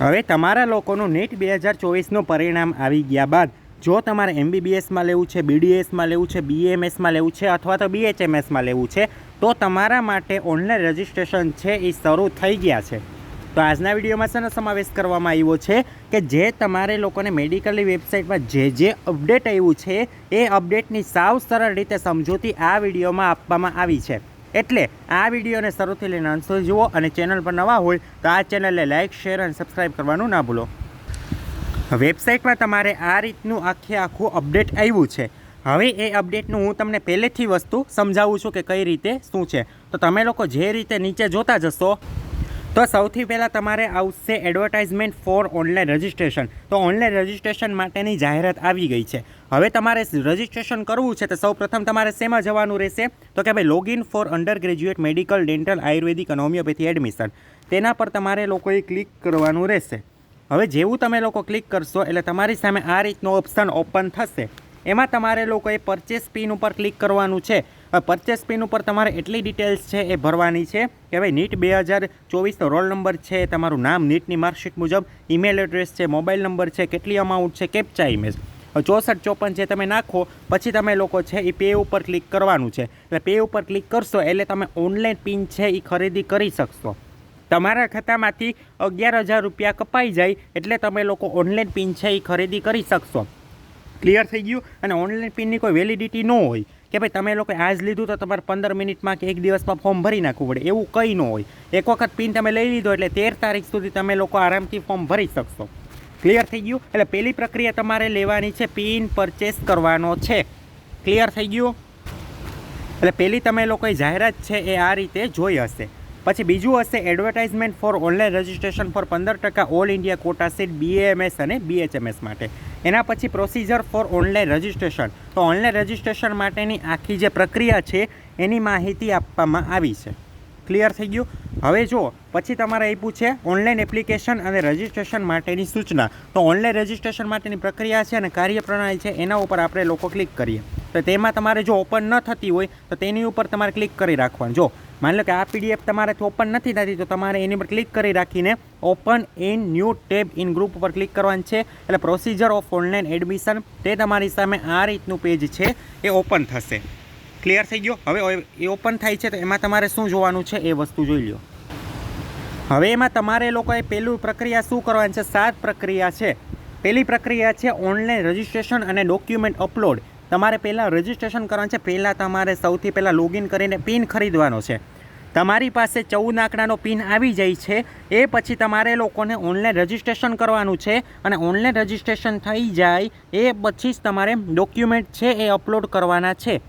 હવે તમારા લોકોનું નીટ બે હજાર ચોવીસનું પરિણામ આવી ગયા બાદ જો તમારે એમબીબીએસમાં લેવું છે, બીડીએસમાં લેવું છે, બીએમએસમાં લેવું છે અથવા તો બીએચએમએસમાં લેવું છે, તો તમારા માટે ઓનલાઈન રજિસ્ટ્રેશન છે એ શરૂ થઈ ગયા છે. તો આજના વિડીયોમાં શેનો સમાવેશ કરવામાં આવ્યો છે કે જે તમારે લોકોને મેડિકલની વેબસાઇટમાં જે જે અપડેટ આવ્યું છે, એ અપડેટની સાવ સરળ રીતે સમજૂતી આ વિડીયોમાં આપવામાં આવી છે. એટલે આ વિડીયોને શરૂથી લઈને અંત સુધી જુઓ અને ચેનલ પર નવા હોય તો આ ચેનલને લાઇક શેર અને સબસ્ક્રાઈબ કરવાનું ના ભૂલો. વેબસાઇટમાં તમારે આ રીતનું આખે આખું અપડેટ આવ્યું છે. હવે એ અપડેટનું હું તમને પહેલેથી વસ્તુ સમજાવું છું કે કઈ રીતે, શું છે. તો તમે લોકો જે રીતે નીચે જોતા જશો તો સૌથી પહેલાં તમારે આવશે એડવર્ટાઇઝમેન્ટ ફોર ઓનલાઈન રજિસ્ટ્રેશન તો ઓનલાઈન રજિસ્ટ્રેશન માટેની જાહેરાત આવી ગઈ છે. હવે તમારે રજિસ્ટ્રેશન કરવું છે તો સૌ પ્રથમ તમારે શેમાં જવાનું રહેશે? તો કે ભાઈ login for under graduate medical dental ayurvedic અને હોમિયોપેથી એડમિશન તેના પર તમારે લોકોએ ક્લિક કરવાનું રહેશે. હવે જેવું તમે લોકો ક્લિક કરશો એટલે તમારી સામે આ રીતનો ઓપ્શન ઓપન થશે. એમાં તમારે લોકોએ પરચેસ પિન ઉપર ક્લિક કરવાનું છે. પરચેસ પિન ઉપર તમારે એટલી ડિટેલ્સ છે એ ભરવાની છે કે ભાઈ નીટ બે હજાર ચોવીસનો રોલ નંબર છે, તમારું નામ, નીટની માર્કશીટ મુજબ ઈમેલ એડ્રેસ છે મોબાઈલ નંબર છે, કેટલી અમાઉન્ટ છે કેપ્ચા ઇમેજ ચોસઠ ચોપન જે તમે નાખો, પછી તમે લોકો છે એ પે ઉપર ક્લિક કરવાનું છે. એટલે પે ઉપર ક્લિક કરશો એટલે તમે ઓનલાઈન પિન છે એ ખરીદી કરી શકશો. તમારા ખાતામાંથી અગિયાર હજાર રૂપિયા કપાઈ જાય એટલે તમે લોકો ઓનલાઈન પિન છે એ ખરીદી કરી શકશો. ક્લિયર થઈ ગયું અને ઓનલાઈન પિનની કોઈ વેલિડિટી ન હોય કે ભાઈ તમે લોકો આજ લીધું તો તમારે પંદર મિનિટમાં કે એક દિવસમાં ફોર્મ ભરી નાખવું પડે. એવું કંઈ ન હોય. એક વખત પિન તમે લઈ લીધો એટલે તેર તારીખ સુધી તમે લોકો આરામથી ફોર્મ ભરી શકશો. ક્લિયર થઈ ગયું? એટલે પહેલી પ્રક્રિયા તમારે લેવાની છે પિન પરચેસ કરવાનો છે. ક્લિયર થઈ ગયું? એટલે પહેલી તમે લોકોએ જાહેરાત છે એ આ રીતે જોઈ હશે. પછી બીજું હશે advertisement for online registration for પંદર ટકા all India quota seat BAMS અને બીએચએમએસ માટે. એના પછી પ્રોસિજર ફોર ઓનલાઈન રજિસ્ટ્રેશન તો ઓનલાઈન રજિસ્ટ્રેશન માટેની આખી જે પ્રક્રિયા છે, એની માહિતી આપવામાં આવી છે. ક્લિયર થઈ ગયું? હવે જો પછી તમારે આપ્યું છે ઓનલાઈન એપ્લિકેશન અને રજિસ્ટ્રેશન માટેની સૂચના. તો ઓનલાઈન રજિસ્ટ્રેશન માટેની પ્રક્રિયા છે અને કાર્યપ્રણાલી છે, એના ઉપર આપણે લોકો ક્લિક કરીએ. તો તેમાં તમારે જો ઓપન ન થતી હોય, તો તેની ઉપર તમારે ક્લિક કરી રાખવાનું. જો, માની લો કે આ પીડીએફ તમારાથી ઓપન નથી થતી, તો તમારે એની પર ક્લિક કરી રાખીને open in new tab in group ઉપર ક્લિક કરવાનું છે. એટલે પ્રોસિજર ઓફ ઓનલાઈન એડમિશન તે તમારી સામે આ રીતનું પેજ છે, એ ઓપન થશે. ક્લિયર થઈ ગયો? હવે એ ઓપન થાય છે, તો એમાં તમારે શું જોવાનું છે, એ વસ્તુ જોઈ લો હવે એમાં તમારે લોકોએ પહેલું પ્રક્રિયા શું કરવાની છે? સાત પ્રક્રિયા છે. પહેલી પ્રક્રિયા છે ઓનલાઈન રજિસ્ટ્રેશન અને ડોક્યુમેન્ટ અપલોડ તમારે પહેલાં રજિસ્ટ્રેશન કરવાનું છે. પહેલાં તમારે સૌથી પહેલાં લોગિન કરીને પિન ખરીદવાનો છે. તમારી પાસે ચૌદ આંકડાનો પિન આવી જાય છે. એ પછી તમારે લોકોને ઓનલાઈન રજિસ્ટ્રેશન કરવાનું છે અને ઓનલાઈન રજિસ્ટ્રેશન થઈ જાય એ પછી જ તમારે ડોક્યુમેન્ટ છે એ અપલોડ કરવાના છે.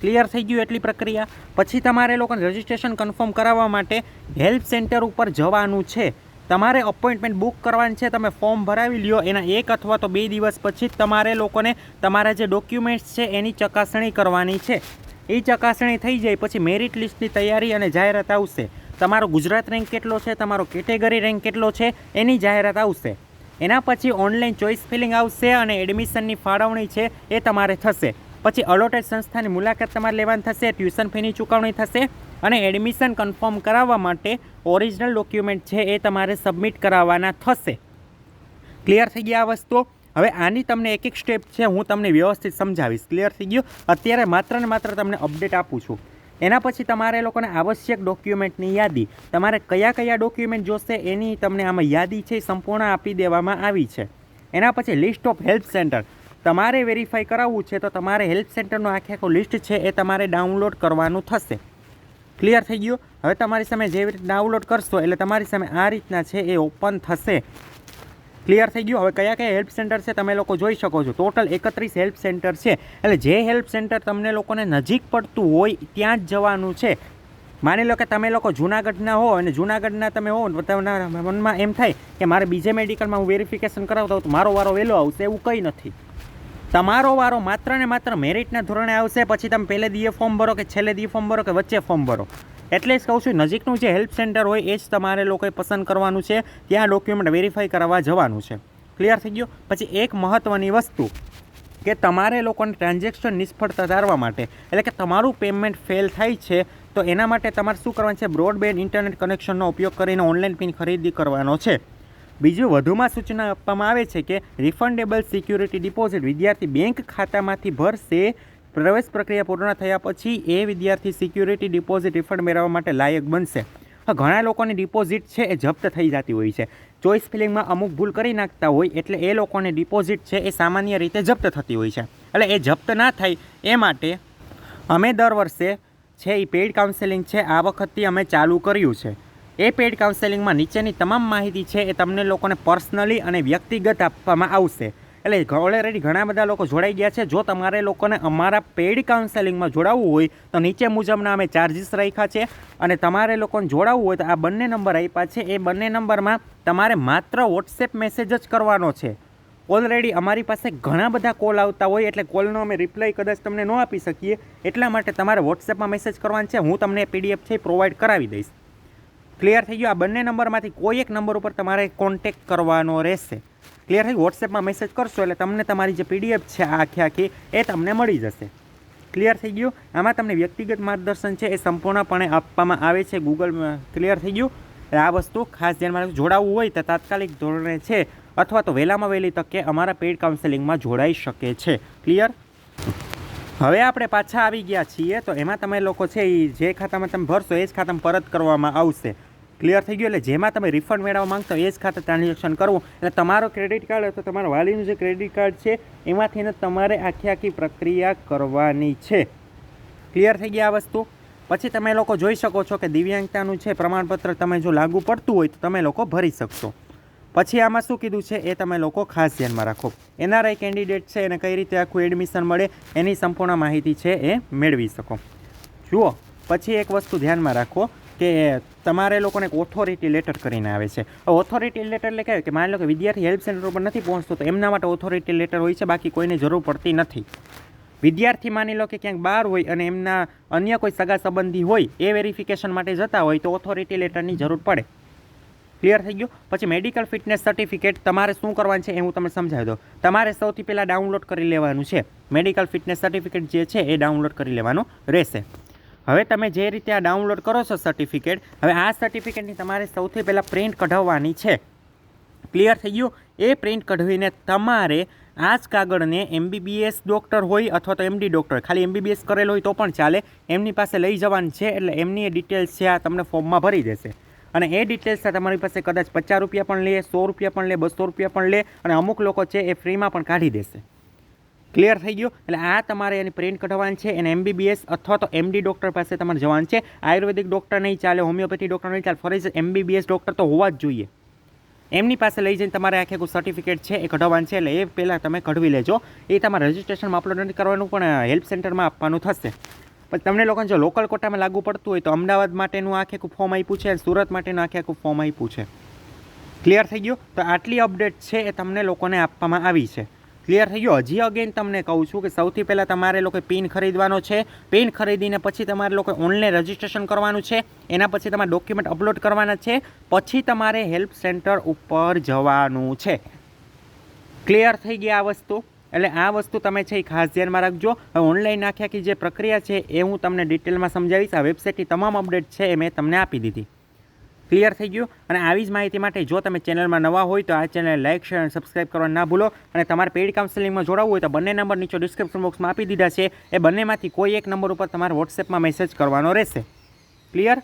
ક્લિયર થઈ ગયું એટલી પ્રક્રિયા? પછી તમારે લોકોને રજિસ્ટ્રેશન કન્ફર્મ કરાવવા માટે હેલ્પ સેન્ટર ઉપર જવાનું છે. તમારે અપોઇન્ટમેન્ટ બુક કરવાની છે, તમે ફોર્મ ભરાવી લ્યો એના એક અથવા તો બે દિવસ પછી જ તમારે લોકોને તમારા જે ડોક્યુમેન્ટ્સ છે, એની ચકાસણી કરવાની છે. એ ચકાસણી થઈ જાય પછી મેરિટ લિસ્ટની તૈયારી અને જાહેરાત આવશે. તમારો ગુજરાત રેન્ક કેટલો છે, તમારો કેટેગરી રેન્ક કેટલો છે, એની જાહેરાત આવશે. એના પછી ઓનલાઈન ચોઇસ ફિલિંગ આવશે અને એડમિશનની ફાળવણી છે, એ તમારે થશે. પછી અલોટેડ સંસ્થાની મુલાકાત તમારે લેવાની થશે, ટ્યુશન ફીની ચૂકવણી થશે અને એડમિશન કન્ફર્મ કરાવવા માટે ઓરિજિનલ ડોક્યુમેન્ટ છે એ તમારે સબમિટ કરાવવાના થશે. ક્લિયર થઈ ગયા આ વસ્તુઓ? હવે આની તમને એક એક સ્ટેપ છે, હું તમને વ્યવસ્થિત સમજાવીશ. ક્લિયર થઈ ગયું? અત્યારે માત્ર ને માત્ર તમને અપડેટ આપું છું. એના પછી તમારે લોકોને આવશ્યક ડોક્યુમેન્ટની યાદી. તમારે કયા કયા ડોક્યુમેન્ટ જોશે એની તમને આમાં યાદી છે સંપૂર્ણ આપી દેવામાં આવી છે. એના પછી લિસ્ટ ઓફ હેલ્પ સેન્ટર તમારે વેરીફાઈ કરાવવું છે તો તમારે હેલ્પ સેન્ટરનું આખે આખું લિસ્ટ છે એ તમારે ડાઉનલોડ કરવાનું થશે. ક્લિયર થઈ ગયું? હવે તમારી સામે જેવી રીતે ડાઉનલોડ કરશો, એટલે તમારી સામે આ રીતના છે એ ઓપન થશે. ક્લિયર થઈ ગયું? હવે કયા કયા હેલ્પ સેન્ટર છે તમે લોકો જોઈ શકો છો? ટોટલ એકત્રીસ હેલ્પ સેન્ટર છે. એટલે જે હેલ્પ સેન્ટર તમને લોકોને નજીક પડતું હોય, ત્યાં જ જવાનું છે. માની લો કે તમે લોકો જુનાગઢના હો અને જુનાગઢના તમે હો તમારા મનમાં એમ થાય કે મારે બીજે મેડિકલમાં હું વેરિફિકેશન કરાવતો હોઉં તો મારો વારો વહેલો આવશે એવું કંઈ નથી. તમારો વારો માત્ર ને માત્ર મેરિટના ધોરણે આવશે, પછી તમે પહેલે દીએ ફોર્મ ભરો કે છેલ્લે દીએ ફોર્મ ભરો કે વચ્ચે ફોર્મ ભરો. એટલે જ કહું છું, નજીકનું જે હેલ્પ સેન્ટર હોય એ જ તમારે લોકોએ પસંદ કરવાનું છે, ત્યાં ડોક્યુમેન્ટ વેરીફાઈ કરવા જવાનું છે. ક્લિયર થઈ ગયું? પછી એક મહત્ત્વની વસ્તુ, કે તમારે લોકોને ટ્રાન્ઝેક્શન નિષ્ફળતા ધારવા માટે, એટલે કે તમારું પેમેન્ટ ફેલ થાય છે, તો એના માટે તમારે શું કરવાનું છે બ્રોડબેન્ડ ઇન્ટરનેટ કનેક્શનનો ઉપયોગ કરીને ઓનલાઈન પિન ખરીદી કરવાનો છે. બીજું વધુમાં સૂચના આપવામાં આવે છે કે રિફંડેબલ સિક્યુરિટી ડિપોઝિટ વિદ્યાર્થી બેંક ખાતામાંથી ભરશે. પ્રવેશ પ્રક્રિયા પૂર્ણ થયા પછી એ વિદ્યાર્થી સિક્યુરિટી ડિપોઝિટ રિફંડ મેળવવા માટે લાયક બનશે. ઘણા લોકોની ડિપોઝિટ છે એ જપ્ત થઈ જતી હોય છે. ચોઈસ ફિલિંગમાં અમુક ભૂલ કરી નાખતા હોય એટલે એ લોકોની ડિપોઝિટ છે એ સામાન્ય રીતે જપ્ત થતી હોય છે. એટલે એ જપ્ત ના થાય એ માટે અમે દર વર્ષે છે એ પેઇડ કાઉન્સેલિંગ છે, આ વખતથી અમે ચાલુ કર્યું છે. એ પેઇડ કાઉન્સેલિંગમાં નીચેની તમામ માહિતી છે એ તમને લોકોને પર્સનલી અને વ્યક્તિગત આપવામાં આવશે. એટલે ઓલરેડી ઘણા બધા લોકો જોડાઈ ગયા છે. જો તમારે લોકોને અમારા પેઇડ કાઉન્સેલિંગમાં જોડાવવું હોય, તો નીચે મુજબના અમે ચાર્જિસ રાખ્યા છે અને તમારે લોકોને જોડાવવું હોય, તો આ બંને નંબર આપ્યા છે. એ બંને નંબરમાં તમારે માત્ર વોટ્સએપ મેસેજ જ કરવાનો છે. ઓલરેડી અમારી પાસે ઘણા બધા કોલ આવતા હોય, એટલે કોલનો અમે રિપ્લાય કદાચ તમને ન આપી શકીએ. એટલા માટે તમારે વોટ્સએપમાં મેસેજ કરવાનો છે. હું તમને પીડીએફ છે પ્રોવાઈડ કરાવી દઈશ. ક્લિયર થઈ ગયું. આ બંને નંબરમાંથી કોઈ એક નંબર ઉપર તમારે કોન્ટેક કરવાનો રહેશે. ક્લિયર થઈ વોટ્સએપમાં મેસેજ કરશો એટલે તમને તમારી જે પીડીએફ છે આખી આખી, એ તમને મળી જશે. ક્લિયર થઈ ગયું? આમાં તમને વ્યક્તિગત માર્ગદર્શન છે એ સંપૂર્ણપણે આપવામાં આવે છે. ગૂગલમાં ક્લિયર થઈ ગયું? એટલે આ વસ્તુ ખાસ ધ્યાનમાં. જોડાવવું હોય તો તાત્કાલિક ધોરણે છે, અથવા તો વહેલામાં વહેલી તકે અમારા પેઇડ કાઉન્સેલિંગમાં જોડાઈ શકે છે. ક્લિયર હવે આપણે પાછા આવી ગયા છીએ, તો એમાં તમે લોકો છે એ જે ખાતામાં તમે ભરશો એ જ ખાતામાં પરત કરવામાં આવશે. ક્લિયર થઈ ગયું? એટલે જેમાં તમે રિફંડ મેળવવા માંગતો એ જ ખાતે ટ્રાન્ઝેક્શન કરવું. એટલે તમારો ક્રેડિટ કાર્ડ અથવા તમારા વાલીનું જે ક્રેડિટ કાર્ડ છે, એમાંથી ને તમારે આખી આખી પ્રક્રિયા કરવાની છે. ક્લિયર થઈ ગયા આ વસ્તુ? પછી તમે લોકો જોઈ શકો છો કે દિવ્યાંગતાનું છે પ્રમાણપત્ર તમે જો લાગુ પડતું હોય તો તમે લોકો ભરી શકશો. પછી આમાં શું કીધું છે એ તમે લોકો ખાસ ધ્યાનમાં રાખો. એનઆરઆઈ કેન્ડિડેટ છે, એને કઈ રીતે આખું એડમિશન મળે, એની સંપૂર્ણ માહિતી છે એ મેળવી શકો. જુઓ, પછી એક વસ્તુ ધ્યાનમાં રાખો કે તમારે લોકોને એક ઓથોરિટી લેટર કરીને આવે છે. ઓથોરિટી લેટર એટલે કહેવાય કે માની લો કે વિદ્યાર્થી હેલ્પ સેન્ટર ઉપર નથી પહોંચતો, તો એમના માટે ઓથોરિટી લેટર હોય છે, બાકી કોઈને જરૂર પડતી નથી. વિદ્યાર્થી માની લો કે ક્યાંક બહાર હોય અને એમના અન્ય કોઈ સગા સંબંધી હોય, એ વેરિફિકેશન માટે જતા હોય, તો ઓથોરિટી લેટરની જરૂર પડે. ક્લિયર થઈ ગયું? પછી મેડિકલ ફિટનેસ સર્ટિફિકેટ તમારે શું કરવાનું છે એ હું તમને સમજાવી દઉં. તમારે સૌથી પહેલાં ડાઉનલોડ કરી લેવાનું છે. મેડિકલ ફિટનેસ સર્ટિફિકેટ જે છે એ ડાઉનલોડ કરી લેવાનું રહેશે. હવે તમે જે રીતે આ ડાઉનલોડ કરો છો સર્ટિફિકેટ હવે આ સર્ટિફિકેટની તમારે સૌથી પહેલાં પ્રિન્ટ કઢાવવાની છે. ક્લિયર થઈ ગયું? એ પ્રિન્ટ કઢવીને તમારે આ જ કાગળને એમબીબીએસ ડૉક્ટર હોય અથવા તો એમડી ડૉક્ટર ખાલી એમબીબીએસ કરેલો હોય તો પણ ચાલે. એમની પાસે લઈ જવાનું છે એટલે એમની એ ડિટેલ્સ છે આ તમને ફોર્મમાં ભરી દેશે. અને એ ડિટેલ્સ તમારી પાસે કદાચ પચાસ રૂપિયા પણ લે, સો રૂપિયા પણ લે બસો રૂપિયા પણ લે અને અમુક લોકો છે એ ફ્રીમાં પણ કાઢી દેશે. ક્લિયર થઈ ગયું? એટલે આ તમારે એની પ્રિન્ટ કઢાવવાની છે, એને એમબીબીએસ અથવા તો એમડી ડૉક્ટર પાસે તમારે જવાનું છે. આયુર્વેદિક ડૉક્ટર નહીં ચાલે હોમિયોપેથી ડૉક્ટર નહીં ચાલે, ફરી એમબીબીએસ ડૉક્ટર તો હોવા જ જોઈએ. એમની પાસે લઈ જઈને તમારે આખે કોઈ સર્ટિફિકેટ છે એ કઢાવવાનું છે, એટલે એ પહેલાં તમે કઢવી લેજો. એ તમારે રજિસ્ટ્રેશનમાં અપલોડ નથી કરવાનું, પણ હેલ્પ સેન્ટરમાં આપવાનું થશે. પછી તમને લોકોને જો લોકલ કોટામાં લાગુ પડતું હોય તો અમદાવાદ માટેનું આખે આખું ફોર્મ આપ્યું છે સુરત માટેનું આખે આખું ફોર્મ આપ્યું છે. ક્લિયર થઈ ગયું? તો આટલી અપડેટ છે એ તમને લોકોને આપવામાં આવી છે. ક્લિયર થઈ ગયું? હજી અગેન તમને કહું છું કે સૌથી પહેલાં તમારે લોકો પિન ખરીદવાનો છે. પિન ખરીદીને પછી તમારે લોકો ઓનલાઈન રજિસ્ટ્રેશન કરવાનું છે. એના પછી તમારે ડોક્યુમેન્ટ અપલોડ કરવાના છે. પછી તમારે હેલ્પ સેન્ટર ઉપર જવાનું છે. ક્લિયર થઈ ગઈ આ વસ્તુ? એટલે આ વસ્તુ તમે છે એ ખાસ ધ્યાનમાં રાખજો. હવે ઓનલાઈન આખી જે પ્રક્રિયા છે એ હું તમને ડિટેલમાં સમજાવીશ. આ વેબસાઇટની તમામ અપડેટ છે એ મેં તમને આપી દીધી. ક્લિયર થઈ ગયું? અને આવી જ માહિતી માટે જો તમે ચેનલમાં નવા હોય તો આ ચેનલ લાઇક શેર અને સબસ્ક્રાઇબ કરવા ના ભૂલો. અને તમારે પેઇડ કાઉન્સેલિંગમાં જોડાવવું હોય તો બંને નંબર નીચે ડિસ્ક્રિપ્શન બોક્સમાં આપી દીધા છે. એ બંનેમાંથી કોઈ એક નંબર ઉપર તમારે વોટ્સએપમાં મેસેજ કરવાનો રહેશે. ક્લિયર